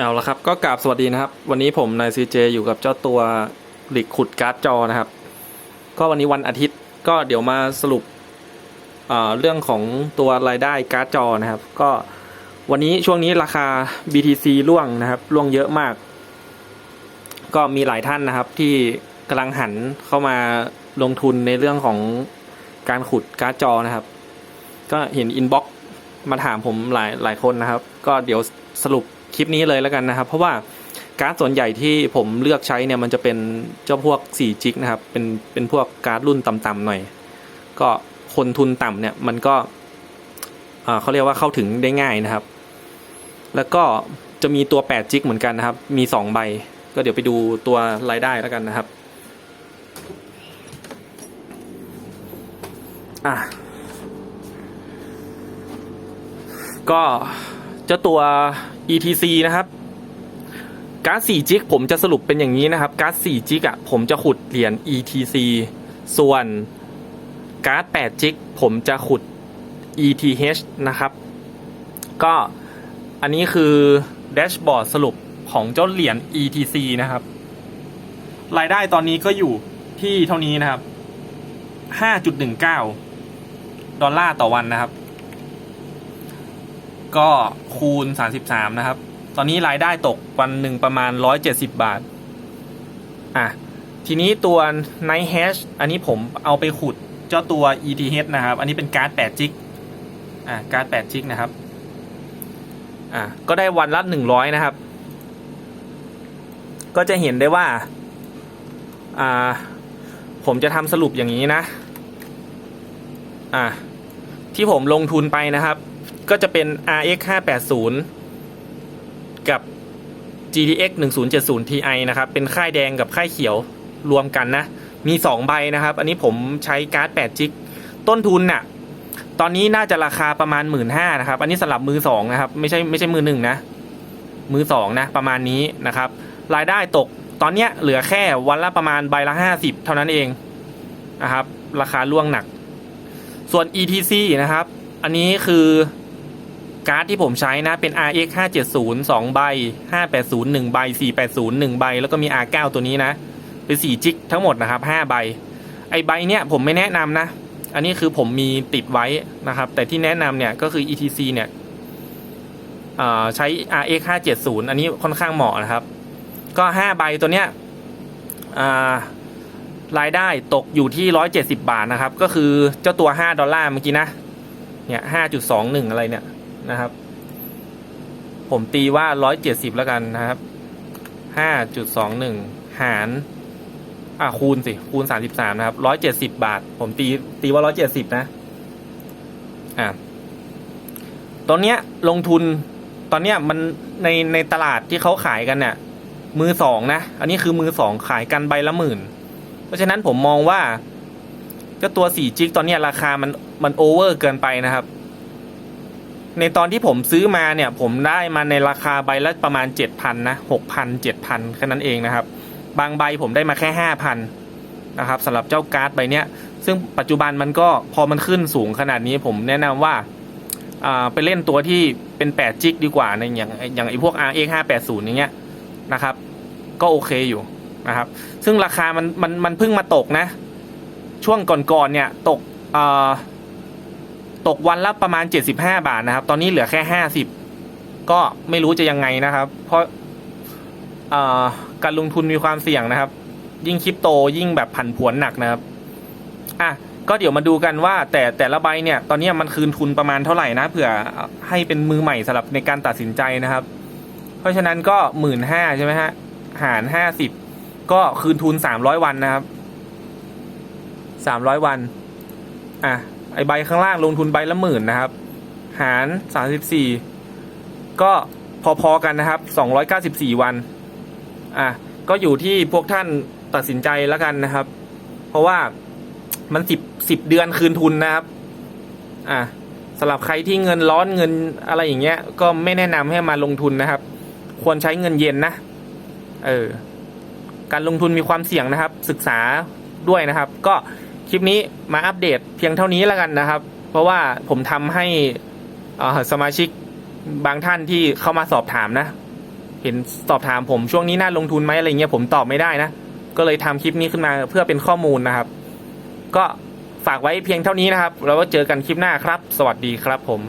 เอาละครับก็กราบสวัสดีนะครับ วันนี้ผมนายซีเจอยู่กับเจ้าตัวหลิกขุดการ์ดจอนะครับ ก็วันนี้วันอาทิตย์ก็เดี๋ยวมาสรุปเเรื่องของตัวรายได้การ์ดจอนะครับ ก็วันนี้ช่วงนี้ราคา BTC ร่วงนะครับร่วงเยอะมาก ก็มีหลายท่านนะครับ ที่กำลังหันเข้ามาลงทุนในเรื่องของการขุดการ์ดจอนะครับ ก็เห็นอินบ็อกมาถามผมหลายหลายคนนะครับ ก็เดี๋ยวสรุป คลิปนี้เลยแล้วกันนะครับ เพราะว่าการ์ดส่วนใหญ่ที่ผมเลือกใช้เนี่ยมันจะเป็นเจ้าพวก4จิกนะครับเป็นเป็นพวกการ์ดรุ่นต่ำๆหน่อย ก็คนทุนต่ำเนี่ยมันก็เขาเรียกว่าเข้าถึงได้ง่ายนะครับ แล้วก็จะมีตัว8จิกเหมือนกันนะครับ มี 2 ใบ ก็เดี๋ยวไปดูตัวรายได้แล้วกันนะครับอะก็เจ้าตัว ETC นะครับการ์ด4จิกผมจะสรุปเป็นอย่างนี้นะครับการ์ด4จิกอะผมจะขุดเหรียญ ETC ส่วนการ์ด8จิกผมจะขุด ETH นะครับ ก็อันนี้คือแดชบอร์ดสรุปของเจ้าเหรียญ ETC นะครับ รายได้ตอนนี้ก็อยู่ที่เท่านี้นะครับ 5.19 ดอลลาร์ต่อวันนะครับ ก็คูณ 33 นะครับ ตอนนี้รายได้ตกวันหนึ่งประมาณ 170 บาท อะ ทีนี้ตัว Night Hash อันนี้ผมเอาไปขุดเจ้าตัว ETH นะครับ อันนี้เป็นการ์ด8จิก อะ การ์ด8จิกนะครับ อะ ก็ได้วันละ100 นะครับ ก็จะเห็นได้ว่า อ่า ผมจะทำสรุปอย่างนี้นะ อะ ที่ผมลงทุนไปนะครับ ก็จะเป็น RX 580 กับ GTX 1070 Ti นะครับ เป็นค่ายแดงกับค่ายเขียวรวมกันนะ มี 2 ใบนะครับ อันนี้ผมใช้การ์ด8จิก ต้นทุนน่ะ ตอนนี้น่าจะราคาประมาณ 1 5ื่นนะครับ อันนี้สำหรับมือ 2 นะครับ ไม่ใช่ไม่ใช่มือหนึ่งนะ มือ 2 นะ ประมาณนี้นะครับ รายได้ตกตอนเนี้ยเหลือแค่วันละประมาณใบละ 50 เท่านั้นเองนะครับ ราคาล่วงหนัก ส่วน ETC นะครับ อันนี้คือ การ์ดที่ผมใช้นะเป็น RX 570 2 ใบ 580 1 ใบ 480 1 ใบ แล้วก็มี R9 ตัวนี้นะ เป็น 4 จิกทั้งหมดนะครับ 5 ใบ ไอใบเนี้ยผมไม่แนะนำนะ อันนี้คือผมมีติดไว้นะครับ แต่ที่แนะนำเนี่ยก็คือ ETC เนี่ยใช้ RX 570 อันนี้ค่อนข้างเหมาะนะครับ ก็ 5 ใบตัวเนี้ยรายได้ตกอยู่ที่ 170 บาทนะครับ ก็คือเจ้าตัว 5 ดอลลาร์เมื่อกี้นะ เนี่ย 5.21 อะไรเนี่ย นะครับ ผมตีว่า170แล้วกันนะครับ5.21หารอะคูณสิ คูณ33นะครับ170บาท ผมตีตีว่า170นะ อะตอนเนี้ยลงทุนตอนเนี้ยมันในในตลาดที่เขาขายกันเนี่ยมือสองนะ อันนี้คือมือสองขายกันใบละหมื่น เพราะฉะนั้นผมมองว่าก็ตัวสี่จิกตอนเนี้ยราคามันมันโอเวอร์เกินไปนะครับ ในตอนที่ผมซื้อมาเนี่ยผมได้มาในราคาใบละประมาณเจ็ดพันนะหกพันเจ็ดพันแค่นั้นเองนะครับ บางใบผมได้มาแค่ห้าพันนะครับสำหรับเจ้าการ์ดใบเนี้ย ซึ่งปัจจุบันมันก็พอมันขึ้นสูงขนาดนี้ผมแนะนำว่าไปเล่นตัวที่เป็นแปดจิกดีกว่าในอย่างอย่างไอพวก RX 580อย่างเงี้ยนะครับ ก็โอเคอยู่นะครับ ซึ่งราคามันมันมันเพิ่งมาตกนะ ช่วงก่อนๆเนี่ยตกอ่อ ตกวันละประมาณ 75 บาทนะครับ ตอนนี้เหลือแค่ 50 ก็ไม่รู้จะยังไงนะครับ เพราะการลงทุนมีความเสี่ยงนะครับ ยิ่งคริปโตยิ่งแบบผันผวนหนักนะครับ อะก็เดี๋ยวมาดูกันว่า แต่แต่ละใบเนี่ย ตอนนี้มันคืนทุนประมาณเท่าไหร่นะเผื่อให้เป็นมือใหม่สำหรับในการตัดสินใจนะครับ เพราะฉะนั้นก็หมื่นห้าใช่ไหมฮะหารห้าสิบก็คืนทุนสามร้อยวันนะครับสามร้อยวัน อะ ไอใบข้างล่างลงทุนใบละหมื่นนะครับ หารสามสิบสี่ก็พอๆกันนะครับสองร้อยเก้าสิบสี่วัน อะ ก็อยู่ที่พวกท่านตัดสินใจแล้วกันนะครับ เพราะว่ามันสิบสิบเดือนคืนทุนนะครับ อะสำหรับใครที่เงินร้อนเงินอะไรอย่างเงี้ย ก็ไม่แนะนำให้มาลงทุนนะครับ ควรใช้เงินเย็นนะ เออ การลงทุนมีความเสี่ยงนะครับ ศึกษาด้วยนะครับ ก็ คลิปนี้มาอัปเดตเพียงเท่านี้แล้วกันนะครับ เพราะว่าผมทำให้สมาชิกบางท่านที่เข้ามาสอบถามนะ เห็นสอบถามผมช่วงนี้น่าลงทุนไหมอะไรเงี้ยผมตอบไม่ได้นะ ก็เลยทำคลิปนี้ขึ้นมาเพื่อเป็นข้อมูลนะครับ ก็ฝากไว้เพียงเท่านี้นะครับ แล้วก็เจอกันคลิปหน้าครับ สวัสดีครับผม